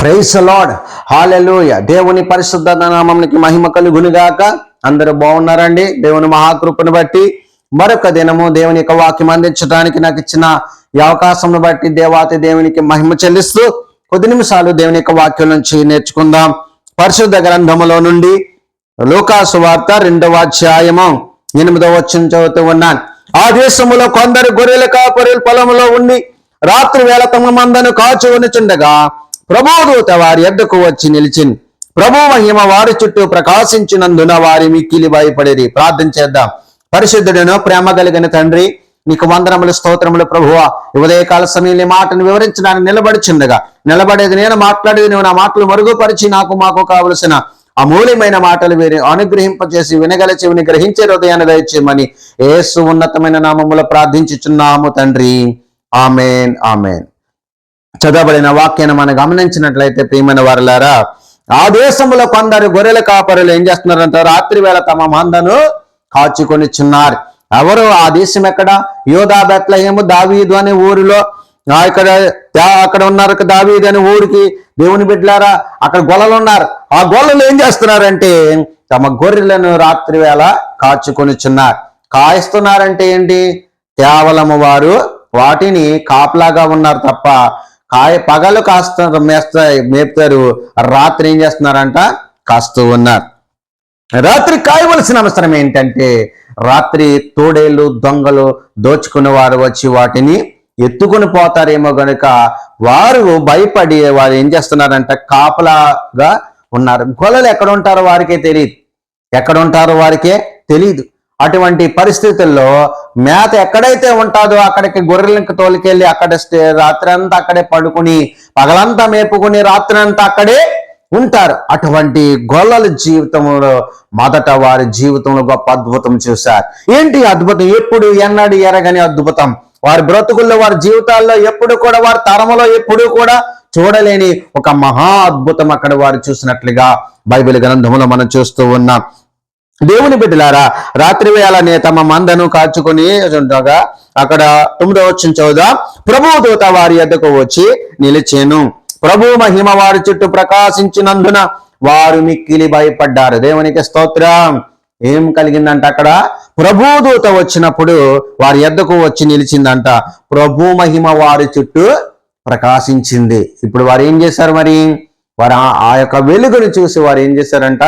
Price lord hallelujah దేవుని పరిశుద్ధ నామంకి మహిమ కలుగునుగాక. అందరూ బాగున్నారండి? దేవుని మహాకృపను బట్టి మరొక దినము దేవుని యొక్క వాక్యం అందించడానికి నాకు ఇచ్చిన ఈ అవకాశం బట్టి దేవాతి దేవునికి మహిమ చెల్లిస్తూ కొద్ది నిమిషాలు దేవుని యొక్క వాక్యం నుంచి నేర్చుకుందాం. పరిశుద్ధ గ్రంథములో నుండి లోకాసు వార్త రెండవ అధ్యాయము ఎనిమిదో వచ్చిన చదువుతూ ఉన్నాను. ఆ దేశంలో కొందరు గొర్రెల కాపరులు పొలంలో ఉండి రాత్రి వేళ తమ మందను కాచు ఉనిచుండగా ప్రభుదూత వారి ఎద్దకు వచ్చి నిలిచింది ప్రభు మహిమ వారి చుట్టూ ప్రకాశించినందున వారి మిక్కిలి భయపడేది ప్రార్థన చేద్దాం. పరిశుద్ధుడను ప్రేమ కలిగిన తండ్రి నీకు వందనములు స్తోత్రములు ప్రభువ. ఉదయకాల సమయంలో ఈ మాటను వివరించడానికి నిలబడిచుండగా. నిలబడేది నేను మాట్లాడేది నువ్వు నా మాటలు మరుగుపరిచి నాకు మాకు కావలసిన అమూల్యమైన మాటలు వీరి అనుగ్రహింపచేసి వినగల చెవిని గ్రహించే హృదయాన్ని దయచేయమని ఏసు ఉన్నతమైన నామములో ప్రార్థించుచున్నాము తండ్రి. Amen amen. చదవబడిన వాక్యాన్ని మనం గమనించినట్లయితే ప్రియమైన వారులారా ఆ దేశంలో కొందరు గొర్రెల కాపరులు ఏం చేస్తున్నారంట రాత్రి వేళ తమ మందను కాచుకొనిచున్నారు ఎవరు? ఆ దేశం ఎక్కడ? యోధా బెత్లహేము దావీదు అనే ఊరిలో. ఇక్కడ అక్కడ ఉన్నారు దావీదు అనే ఊరికి. దేవుని బిడ్డలారా అక్కడ గొల్లలు ఉన్నారు. ఆ గొల్లలు ఏం చేస్తున్నారంటే తమ గొర్రెలను రాత్రి వేళ కాచుకొని కాయిస్తున్నారంటే ఏంటి? కేవలము వారు వాటిని కాపలాగా ఉన్నారు తప్ప కాయ పగలు కాస్త మేస్తా మేపుతారు. రాత్రి ఏం చేస్తున్నారంట? కాస్తూ ఉన్నారు. రాత్రి కాయవలసిన అవసరం ఏంటంటే రాత్రి తోడేళ్ళు దొంగలు దోచుకునే వారు వచ్చి వాటిని ఎత్తుకుని పోతారేమో గనుక వారు భయపడి వారు ఏం చేస్తున్నారంట? కాపలాగా ఉన్నారు. గొల్లలు ఎక్కడ ఉంటారో వారికే తెలియదు ఎక్కడ ఉంటారో వారికే తెలియదు అటువంటి పరిస్థితుల్లో మేత ఎక్కడైతే ఉంటుందో అక్కడికి గొర్రెలకు తోలుకెళ్ళి అక్కడ రాత్రి అంతా అక్కడే పడుకుని పగలంతా మేపుకుని రాత్రి అంతా అక్కడే ఉంటారు. అటువంటి గొల్లల జీవితంలో మొదట వారి జీవితంలో గొప్ప అద్భుతం చూశారు. ఏంటి అద్భుతం? ఎప్పుడు ఎన్నడు ఎరగని అద్భుతం. వారి బ్రతుకుల్లో వారి జీవితాల్లో ఎప్పుడు కూడా వారి తరములో ఎప్పుడు కూడా చూడలేని ఒక మహా అద్భుతం అక్కడ వారు చూసినట్లుగా బైబిల్ గ్రంథంలో మనం చూస్తూ ఉన్నాం. దేవుని బిడ్డలారా రాత్రి వేళనే తమ మందను కాచుకొని ఉండగా అక్కడ తొమ్మిదో వచ్చిన చౌదా ప్రభు దూత వారి ఎద్దకు వచ్చి నిలిచాను. ప్రభు మహిమ వారి చుట్టూ ప్రకాశించినందున వారు మిక్కిలి భయపడ్డారు. దేవునికి స్తోత్రం. ఏం కలిగిందంట అక్కడ? ప్రభు దూత వచ్చినప్పుడు వారి ఎద్దకు వచ్చి నిలిచిందంట. ప్రభు మహిమ వారి చుట్టూ ప్రకాశించింది. ఇప్పుడు వారు ఏం చేశారు మరి? వారు ఆ- ఆ యొక్క వెలుగును చూసి వారు ఏం చేశారంట?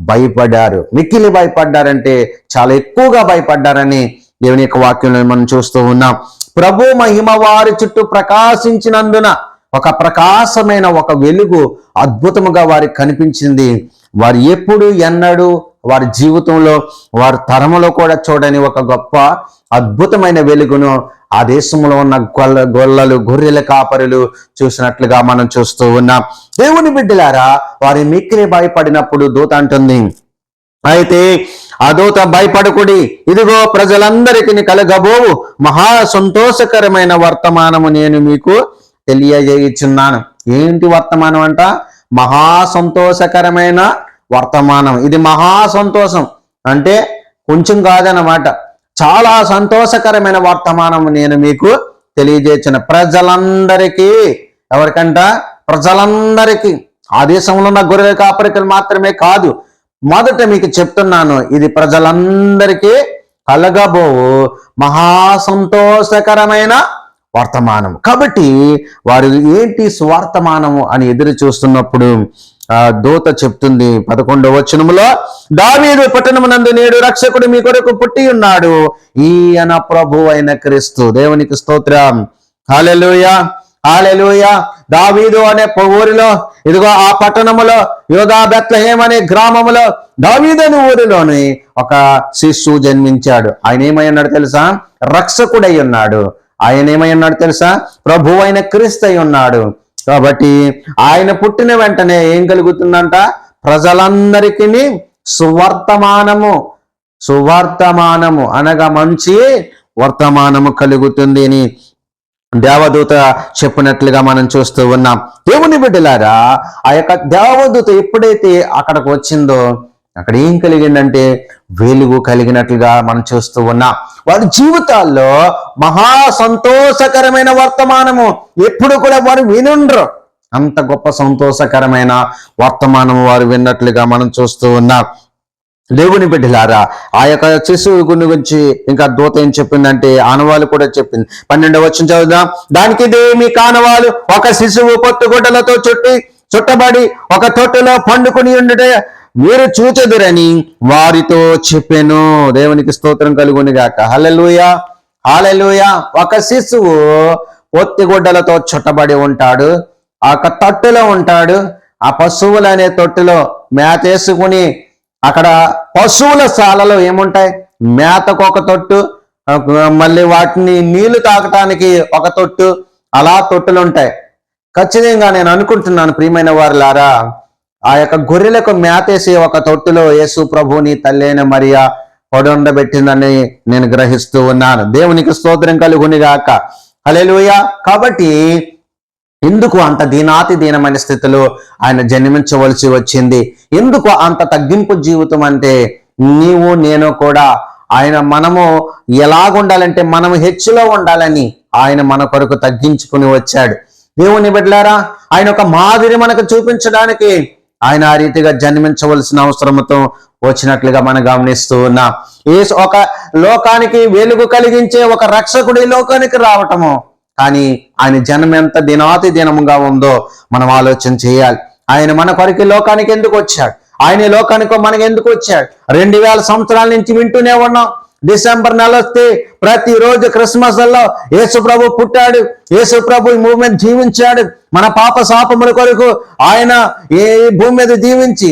భయపడ్డారు. మిక్కిలి భయపడ్డారంటే చాలా ఎక్కువగా భయపడ్డారని దేవుని యొక్క వాక్యంలో మనం చూస్తూ ఉన్నాం. ప్రభు మహిమ వారి చుట్టూ ప్రకాశించినందున ఒక ప్రకాశమైన ఒక వెలుగు అద్భుతముగా వారికి కనిపించింది. వారు ఎప్పుడు ఎన్నడూ వారి జీవితంలో వారి తరములో కూడా చూడని ఒక గొప్ప అద్భుతమైన వెలుగును ఆ దేశంలో ఉన్న గొల్ల గొల్లలు గొర్రెల కాపరులు చూసినట్లుగా మనం చూస్తూ ఉన్నాం. దేవుని బిడ్డలారా వారి మిక్కిలి భయపడినప్పుడు దూత అంటుంది. అయితే ఆ దూత భయపడకుడి ఇదిగో ప్రజలందరికీ కలగబోవు. మహా సంతోషకరమైన వర్తమానము నేను మీకు తెలియజేయుచున్నాను. ఏంటి వర్తమానం అంట? మహా సంతోషకరమైన వర్తమానం. ఇది మహా సంతోషం. అంటే కొంచెం కాదనమాట చాలా సంతోషకరమైన వర్తమానం నేను మీకు తెలియజేసిన ప్రజలందరికీ. ఎవరికంట? ప్రజలందరికీ. ఆ దేశంలో ఉన్న గొర్రెల కాపరికలు మాత్రమే కాదు. మొదట మీకు చెప్తున్నాను ఇది ప్రజలందరికీ కలగబోవు. మహా సంతోషకరమైన వర్తమానం. కాబట్టి వారు ఏంటి స్వార్థమానము అని ఎదురు చూస్తున్నప్పుడు ఆ దూత చెప్తుంది పదకొండవ వచనములో దావీదు పట్టణమునందు నేడు రక్షకుడు మీ కొరకు పుట్టి ఉన్నాడు. ఈయన ప్రభు అయిన క్రీస్తు. దేవునికి స్తోత్రం. హాలెలుయ హాలెలుయ దావీదు అనే ఊరిలో ఇదిగో ఆ పట్టణములో యోగా బెత్లహేమ్ అనే గ్రామములో దావీదు అనే ఊరిలోని ఒక శిశువు జన్మించాడు. ఆయన ఏమై ఉన్నాడు తెలుసా? రక్షకుడై ఉన్నాడు. ఆయన ఏమై ఉన్నాడు తెలుసా? ప్రభు అయిన క్రీస్తు అయి ఉన్నాడు. కాబట్టి ఆయన పుట్టిన వెంటనే ఏం కలుగుతుందంట? ప్రజలందరికీ సువర్తమానము. సువర్తమానము అనగా మంచి వర్తమానము కలుగుతుంది అని దేవదూత చెప్పినట్లుగా మనం చూస్తూ ఉన్నాం. దేవుని బిడ్డలారా ఆ యొక్క దేవదూత ఎప్పుడైతే అక్కడికి వచ్చిందో అక్కడ ఏం కలిగిందంటే వెలుగు కలిగినట్లుగా మనం చూస్తూ ఉన్నాం. వారి జీవితాల్లో మహా సంతోషకరమైన వర్తమానము. ఎప్పుడు కూడా వారు వినుండ్రు. అంత గొప్ప సంతోషకరమైన వర్తమానం వారు విన్నట్లుగా మనం చూస్తూ ఉన్నాం. దేవుని బిడ్డలారా ఆ యొక్క శిశువు గురించి ఇంకా దూత ఏం చెప్పిందంటే ఆనవాళ్ళు కూడా చెప్పింది. పన్నెండవ వచ్చిన చదువుదాం. దానికి దేమి కానవాలు ఒక శిశువు పొత్తుగుడ్డలతో చుట్టి చుట్టబడి ఒక తొట్టులో పండుకుని ఉండుట మీరు చూచెదురని వారితో చెప్పాను. దేవునికి స్తోత్రం కలుగుని గాక. హలలుయ హాలలుయ ఒక శిశువు పొత్తిగుడ్డలతో చుట్టబడి ఉంటాడు. ఆ తట్టులో తొట్టులో ఉంటాడు. ఆ పశువులు అనే తొట్టులో మేతేసుకుని అక్కడ పశువుల శాలలో ఏముంటాయి? మేతకు ఒక తొట్టు మళ్ళీ వాటిని నీళ్ళు తాగటానికి ఒక తొట్టు అలా తొట్టులు ఉంటాయి. ఖచ్చితంగా నేను అనుకుంటున్నాను ప్రియమైన వారులారా ఆ యొక్క గొర్రెలకు మేతేసి ఒక తొట్టులో యేసు ప్రభుని తల్లైన మరియా పడుండబెట్టిందని నేను గ్రహిస్తూ ఉన్నాను. దేవునికి స్తోత్రం కలుగుని గాక కాబట్టి ఎందుకు అంత దీనాతి దీనమైన స్థితిలో ఆయన జన్మించవలసి వచ్చింది? ఎందుకు అంత తగ్గింపు జీవితం అంటే నీవు నేను కూడా ఆయన మనము ఎలాగుండాలంటే మనము హెచ్చులో ఉండాలని ఆయన మన కొరకు తగ్గించుకుని వచ్చాడు. దేవుని బిడ్డలారా ఆయన ఒక మాదిరి మనకు చూపించడానికి ఆయన ఆ రీతిగా జన్మించవలసిన అవసరంతో వచ్చినట్లుగా మనం గమనిస్తూ ఉన్నాం. ఏ ఒక లోకానికి వెలుగు కలిగించే ఒక రక్షకుడి లోకానికి రావటము. కానీ ఆయన జన్మ ఎంత దినాతి దినముగా ఉందో మనం ఆలోచన చేయాలి. ఆయన మన కొరికి లోకానికి ఎందుకు వచ్చాడు? ఆయన ఈ లోకానికి మనకి ఎందుకు వచ్చాడు? రెండు వేల సంవత్సరాల నుంచి వింటూనే ఉన్నాం. డిసెంబర్ నెల వస్తే ప్రతిరోజు క్రిస్మస్లో యేసుప్రభు పుట్టాడు. యేసుప్రభు ఈ ఈ మూమెంట్ జీవించాడు. మన పాప శాపముల కొరకు ఆయన ఏ భూమి మీద జీవించి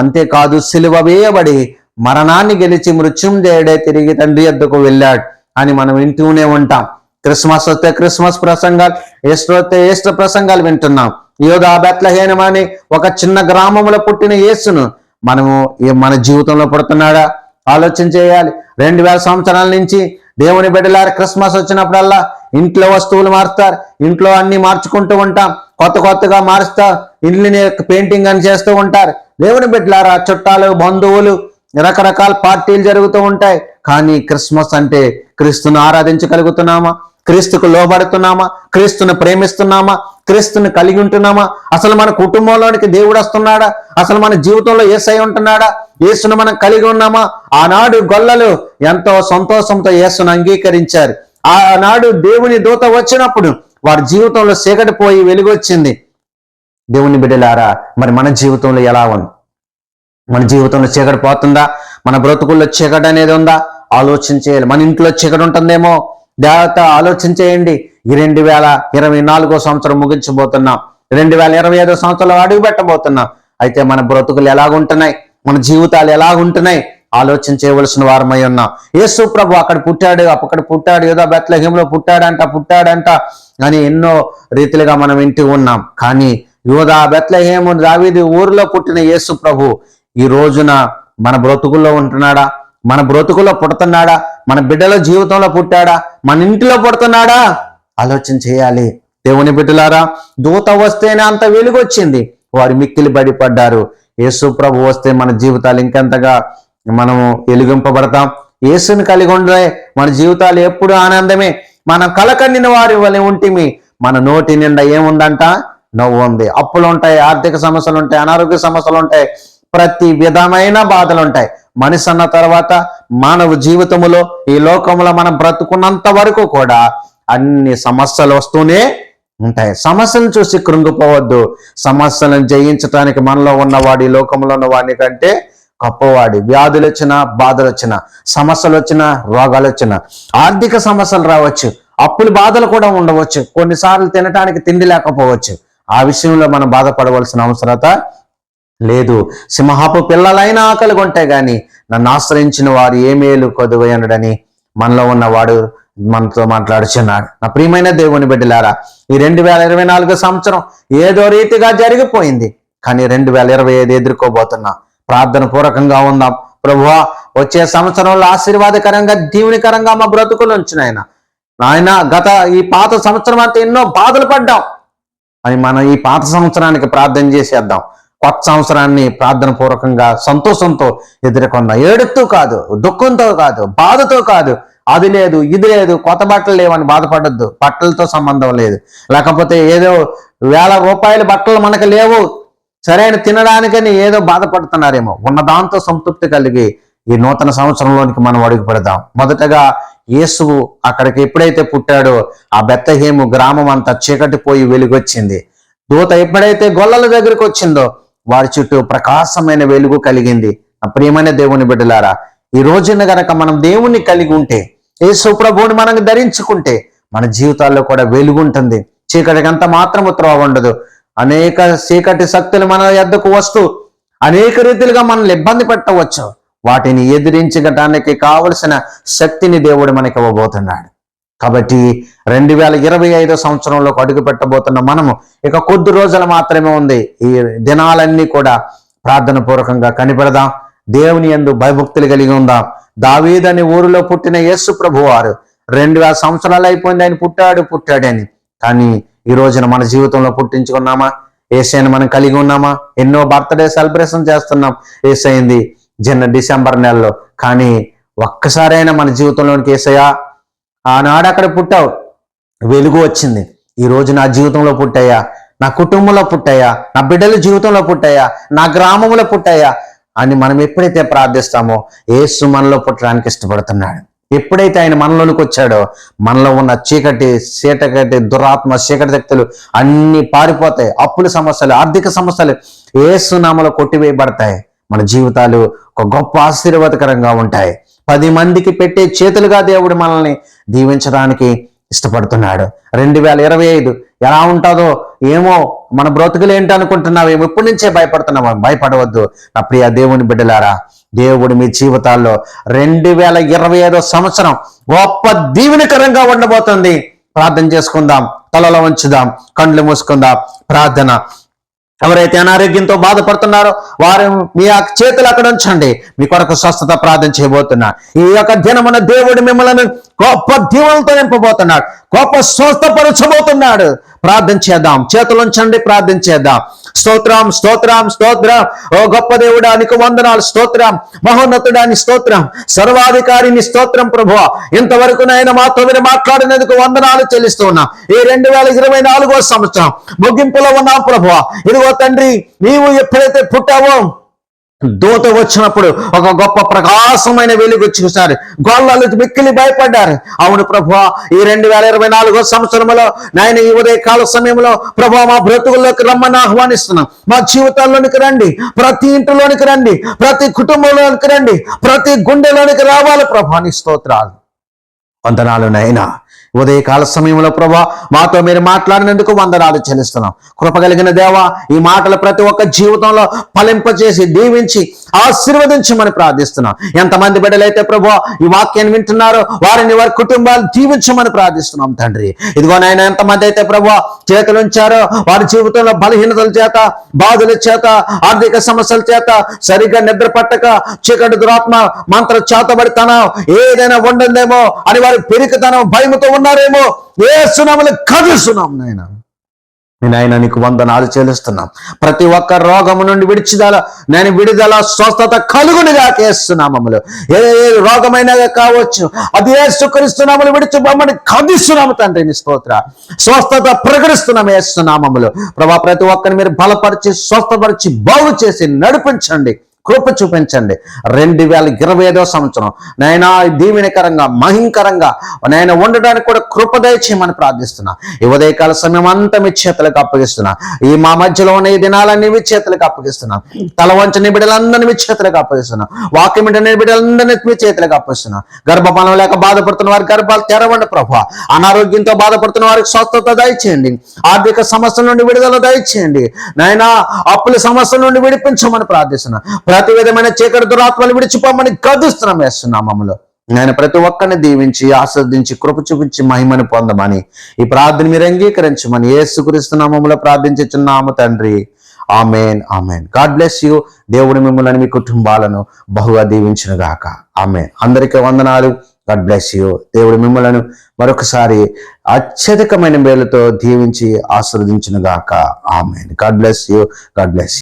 అంతేకాదు సిలువ వేయబడి మరణాన్ని గెలిచి మృత్యుంజయుడే తిరిగి తండ్రి ఎద్దుకు వెళ్ళాడు అని మనం వింటూనే ఉంటాం. క్రిస్మస్ వస్తే క్రిస్మస్ ప్రసంగాలు ఈస్టర్ వస్తే ఈస్టర్ ప్రసంగాలు వింటున్నాం. యోధ బెత్లహేనమని ఒక చిన్న గ్రామంలో పుట్టిన యేసును మనము మన జీవితంలో పుడుతున్నాడా? ఆలోచన చేయాలి. రెండు వేల సంవత్సరాల నుంచి దేవుని బిడ్డలారు క్రిస్మస్ వచ్చినప్పుడల్లా ఇంట్లో వస్తువులు మారుస్తారు. ఇంట్లో అన్ని మార్చుకుంటూ ఉంటాం. కొత్త కొత్తగా మారుస్తా ఇల్లుని పెయింటింగ్ అని చేస్తూ ఉంటారు. దేవుని బిడ్డలారా చుట్టాలు బంధువులు రకరకాల పార్టీలు జరుగుతూ ఉంటాయి. కానీ క్రిస్మస్ అంటే క్రీస్తును ఆరాధించగలుగుతున్నామా? క్రీస్తుకు లోబడుతున్నామా? క్రీస్తును ప్రేమిస్తున్నామా? క్రీస్తుని కలిగి ఉంటున్నామా? అసలు మన కుటుంబంలోనికి దేవుడు వస్తున్నాడా? అసలు మన జీవితంలో ఏసై ఉంటున్నాడా? యేసును మనం కలిగి ఉన్నామా? ఆనాడు గొల్లలు ఎంతో సంతోషంతో యేసును అంగీకరించారు. ఆనాడు దేవుని దూత వచ్చినప్పుడు వారి జీవితంలో చీకటి పోయి వెలుగొచ్చింది. దేవుని బిడ్డలారా మరి మన జీవితంలో ఎలా ఉంది? మన జీవితంలో చీకటి పోతుందా? మన బ్రతుకుల్లో చీకటి అనేది ఉందా? ఆలోచన చేయాలి. మన ఇంట్లో చీకటి ఉంటుందేమో? దేవత ఆలోచన చేయండి. ఈ రెండు వేల ఇరవై నాలుగో సంవత్సరం ముగించబోతున్నాం. రెండు వేల ఇరవై ఐదో సంవత్సరంలో అడుగు పెట్టబోతున్నాం. అయితే మన బ్రతుకులు ఎలాగుంటున్నాయి? మన జీవితాలు ఎలాగుంటున్నాయి? ఆలోచన చేయవలసిన వారమై ఉన్నాం. యేసు ప్రభు అక్కడ పుట్టాడు. అక్కడ పుట్టాడు. ఏదో బెత్లహీంలో పుట్టాడంట పుట్టాడంట అని ఎన్నో రీతిలుగా మనం వింటూ ఉన్నాం. కానీ యోధా బెత్లహేము దావీది ఊరిలో పుట్టిన యేసు ప్రభు ఈ రోజున మన బ్రతుకుల్లో ఉంటున్నాడా? మన బ్రతుకులో పుడుతున్నాడా? మన బిడ్డల జీవితంలో పుట్టాడా? మన ఇంటిలో పుడుతున్నాడా? ఆలోచన చేయాలి. దేవుని బిడ్డలారా దూత వస్తేనే అంత వెలుగొచ్చింది. వారు మిక్కిలి బడిపడ్డారు. యేసు ప్రభు వస్తే మన జీవితాలు ఇంకెంతగా మనము వెలిగింపబడతాం. యేసుని కలిగి ఉండే మన జీవితాలు ఎప్పుడు ఆనందమే. మనం కలకండిన వారి వలె ఉంటిమి. మన నోటి నిండా ఏముందంట? నవ్వు ఉంది. అప్పులు ఉంటాయి ఆర్థిక సమస్యలు ఉంటాయి అనారోగ్య సమస్యలు ఉంటాయి ప్రతి విధమైన బాధలు ఉంటాయి మనిషి అన్న తర్వాత మానవ జీవితములో ఈ లోకంలో మనం బ్రతుకున్నంత వరకు కూడా అన్ని సమస్యలు వస్తూనే ఉంటాయి. సమస్యలను చూసి కృంగిపోవద్దు. సమస్యలను జయించడానికి మనలో ఉన్నవాడు ఈ లోకంలో ఉన్న వాడి కంటే గొప్పవాడి. వ్యాధులు వచ్చినా బాధలు వచ్చినా సమస్యలు వచ్చినా రోగాలు వచ్చినా ఆర్థిక సమస్యలు రావచ్చు. అప్పుల బాధలు కూడా ఉండవచ్చు. కొన్నిసార్లు తినటానికి తిండి లేకపోవచ్చు. ఆ విషయంలో మనం బాధపడవలసిన అవసరత లేదు. సింహపు పిల్లలైన ఆకలి కొంటే గాని నన్ను ఆశ్రయించిన వారు ఏ మేలు కొదువయనుడని మనలో ఉన్నవాడు మనతో మాట్లాడుచున్నాడు. నా ప్రియమైన దేవుని బిడ్డలారా ఈ రెండు వేల ఇరవై నాలుగు సంవత్సరం ఏదో రీతిగా జరిగిపోయింది. కానీ రెండు వేల ఇరవై ఐదు ఎదుర్కోబోతున్నా. ప్రార్థన పూర్వకంగా ఉందాం. ప్రభువా వచ్చే సంవత్సరంలో ఆశీర్వాదకరంగా దీవునికరంగా మా బ్రతుకులు ఉంచినాయన. నాయన గత ఈ పాత సంవత్సరం అంతా ఎన్నో బాధలు పడ్డాం. అని మనం ఈ పాత సంవత్సరానికి ప్రార్థన చేసేద్దాం. కొత్త సంవత్సరాన్ని ప్రార్థన పూర్వకంగా సంతోషంతో ఎదుర్కొన్న. ఏడుతూ కాదు దుఃఖంతో కాదు బాధతో కాదు. అది లేదు ఇది లేదు కొత్త బట్టలు లేవని బాధపడద్దు. బట్టలతో సంబంధం లేదు. లేకపోతే ఏదో వేల రూపాయల బట్టలు మనకు లేవు. సరైన తినడానికని ఏదో బాధపడుతున్నారేమో. ఉన్న దాంతో సంతృప్తి కలిగి ఈ నూతన సంవత్సరంలోనికి మనం అడుగు పెడదాం. మొదటగా యేసువు అక్కడికి ఎప్పుడైతే పుట్టాడో ఆ బెత్తహేము గ్రామం అంతా చీకటి పోయి వెలుగొచ్చింది. దూత ఎప్పుడైతే గొల్లల దగ్గరికి వచ్చిందో వారి చుట్టూ ప్రకాశమైన వెలుగు కలిగింది. ప్రియమైన దేవుని బిడ్డలారా ఈ రోజున గనక మనం దేవుణ్ణి కలిగి ఉంటే ఏ సుప్రభువుని మనం ధరించుకుంటే మన జీవితాల్లో కూడా వెలుగు ఉంటుంది. చీకటికి అంత మాత్రం త్రోవ ఉండదు. అనేక చీకటి శక్తులు మన ఎద్దకు వస్తూ అనేక రీతిలుగా మనల్ని ఇబ్బంది పెట్టవచ్చు. వాటిని ఎదిరించడానికి కావలసిన శక్తిని దేవుడు మనకి ఇవ్వబోతున్నాడు. కాబట్టి రెండు వేల ఇరవై ఐదో సంవత్సరంలోకి అడుగు పెట్టబోతున్న మనము ఇక కొద్ది రోజులు మాత్రమే ఉంది. ఈ దినాలన్నీ కూడా ప్రార్థన పూర్వకంగా కనిపెడదాం. దేవుని యందు భయభక్తులు కలిగి ఉందాం. దావీదని ఊరిలో పుట్టిన యేసు ప్రభు వారు రెండు వేల సంవత్సరాలు అయిపోయింది. ఆయన పుట్టాడు పుట్టాడని కానీ ఈ రోజున మన జీవితంలో పుట్టించుకున్నామా? ఏసైని మనం కలిగి ఉన్నామా? ఎన్నో బర్త్డే సెలబ్రేషన్ చేస్తున్నాం. ఏసైంది జన డిసెంబర్ నెలలో. కానీ ఒక్కసారైనా మన జీవితంలోనికి ఏసయా ఆనాడు అక్కడ పుట్టావు. వెలుగు వచ్చింది. ఈ రోజు నా జీవితంలో పుట్టాయా? నా కుటుంబంలో పుట్టాయా? నా బిడ్డల జీవితంలో పుట్టాయా? నా గ్రామంలో పుట్టాయా? అని మనం ఎప్పుడైతే ప్రార్థిస్తామో ఏసు మనలో పుట్టడానికి ఇష్టపడుతున్నాడు. ఎప్పుడైతే ఆయన మనలోనికి వచ్చాడో మనలో ఉన్న చీకటి చీకటి దురాత్మ చీకటి శక్తులు అన్ని పారిపోతాయి. అప్పుల సమస్యలు ఆర్థిక సమస్యలు ఏసునామలో కొట్టివేయబడతాయి. మన జీవితాలు ఒక గొప్ప ఆశీర్వాదకరంగా ఉంటాయి. పది మందికి పెట్టే చేతులుగా దేవుడు మనల్ని దీవించడానికి ఇష్టపడుతున్నాడు. రెండు వేల ఇరవై ఐదు ఎలా ఉంటుందో ఏమో మన బ్రతుకులు ఏంటి అనుకుంటున్నావేమో ఇప్పటి నుంచే భయపడుతున్నావు? భయపడవద్దు. నా ప్రియ దేవుని బిడ్డలారా దేవుడు మీ జీవితాల్లో రెండు వేల ఇరవై ఐదో సంవత్సరం గొప్ప దీవెనకరంగా ఉండబోతుంది. ప్రార్థన చేసుకుందాం తలలో ఉంచుదాం కండ్లు మూసుకుందాం. ప్రార్థన. ఎవరైతే అనారోగ్యంతో బాధపడుతున్నారో వారు మీ యొక్క చేతులు అక్కడ ఉంచండి. మీ కొరకు స్వస్థత ప్రార్థన చేయబోతున్నా. ఈ యొక్క దినమున దేవుడు మిమ్మల్ని గొప్ప దీవులతో నింపబోతున్నాడు. గొప్ప స్వస్థపరచబోతున్నాడు. ప్రార్థన చేద్దాం. చేతులుంచండి ప్రార్థన చేద్దాం. స్తోత్రం స్తోత్రం స్తోత్రం. ఓ గొప్ప దేవుడానికి వందనాలు. స్తోత్రం. మహోన్నతుడాని స్తోత్రం. సర్వాధికారిని స్తోత్రం ప్రభు ఇంతవరకు నాయన మాతో మీరు మాట్లాడినందుకు వందనాలు చెల్లిస్తున్నా. ఈ రెండు వేల ఇరవై నాలుగో సంవత్సరం ముగింపులో ఉన్నాం ప్రభు ఇదిగో తండ్రి నీవు ఎప్పుడైతే పుట్టావో దూత వచ్చినప్పుడు ఒక గొప్ప ప్రకాశమైన వెలుగు చూశారు గొల్లలు మిక్కిలి భయపడ్డారు. అవును ప్రభు ఈ రెండు వేల ఇరవై నాలుగో సంవత్సరంలో నాయన ఈ ఉదయ కాల సమయంలో ప్రభు మా బ్రతుకుల్లోకి రమ్మని ఆహ్వానిస్తున్నాం. మా జీవితాల్లోనికి రండి ప్రతి ఇంటిలోనికి రండి ప్రతి కుటుంబంలోనికి రండి ప్రతి గుండెలోనికి రావాలి ప్రభు అని స్తోత్రాలు. వందనాలు నైనా ఉదయకాల సమయంలో ప్రభా మాతో మీరు మాట్లాడినందుకు వందనాలు చెల్లిస్తున్నాం. కృపగలిగిన దేవా ఈ మాటలు ప్రతి ఒక్క జీవితంలో ఫలింపజేసి దీవించి ఆశీర్వదించమని ప్రార్థిస్తున్నాం. ఎంతమంది బిడ్డలైతే ప్రభు ఈ వాక్యాన్ని వింటున్నారో వారిని వారి కుటుంబాలు జీవించమని ప్రార్థిస్తున్నాం తండ్రి. ఇదిగో నాయన ఎంతమంది అయితే ప్రభు చేతులు ఉంచారో వారి జీవితంలో బలహీనతల చేత బాధల చేత ఆర్థిక సమస్యల చేత సరిగ్గా నిద్ర పట్టక చీకటి దురాత్మ మంత్ర చేతబడితనం ఏదైనా ఉండదేమో అని వారి పెరిగితనం భయముతో ఉన్నారేమో ఏ సునాములు కదులుస్తున్నాం నాయన. నేను ఆయన నీకు వందనాలు చెల్లిస్తున్నాం. ప్రతి ఒక్క రోగము నుండి విడిచిదల నేను విడుదల స్వస్థత కలుగునిగా కేస్తున్నామములు ఏ ఏ రోగమైనా కావచ్చు అది ఏ సుకరిస్తున్నామని విడిచి బొమ్మని కదిస్తున్నాము తండ్రి నీ స్తోత్ర. స్వస్థత ప్రకటిస్తున్నాం వేస్తున్నామములు ప్రభా ప్రతి ఒక్కరిని మీరు బలపరిచి స్వస్థపరిచి బాగు చేసి నడిపించండి. కృప చూపించండి. రెండు వేల ఇరవై ఐదో సంవత్సరం. నైనా దీవెనకరంగా మహింకరంగా నేను ఉండడానికి కూడా కృప దయచేయమని ప్రార్థిస్తున్నా. ఈ ఉదయకాల సమయం అంతా మీ చేతులకు అప్పగిస్తున్నా. ఈ మా మధ్యలో ఉన్న ఈ దినాలన్నీ మీ చేతులకు అప్పగిస్తున్నా. తల వంచని బిడ్డలందరినీ మీ చేతులకు అప్పగిస్తున్నా. వాక్యం వింటని బిడ్డలందరినీ మీ చేతులకు అప్పగిస్తున్నా. గర్భపానం లేక బాధపడుతున్న వారి గర్భాలు తెరవండి ప్రభు. అనారోగ్యంతో బాధపడుతున్న వారికి స్వస్థత దయచేయండి. ఆర్థిక సమస్యల నుండి విడుదల దయచేయండి. నాయన అప్పుల సమస్యల నుండి విడిపించమని ప్రార్థిస్తున్నా. ప్రతి విధమైన చీకటి దురాత్మలు విడిచిపోమని గదుస్తున్నాం వేస్తున్నామములో నేను ప్రతి ఒక్కరిని దీవించి ఆస్వాదించి కృప చూపించి మహిమని పొందమని ఈ ప్రార్థన మీరు అంగీకరించమని ఏసుకరిస్తున్నామములో ప్రార్థించున్నాము తండ్రి. Amen amen. God bless you. దేవుడు మిమ్మల్ని మీ కుటుంబాలను బహుగా దీవించిన గాక. ఆమెన్. అందరికీ వందనాలు. God bless you. దేవుడు మిమ్మల్ని మరొకసారి అత్యధికమైన మేలుతో దీవించి ఆశీర్వదించిన గాక. Amen. God bless you. God bless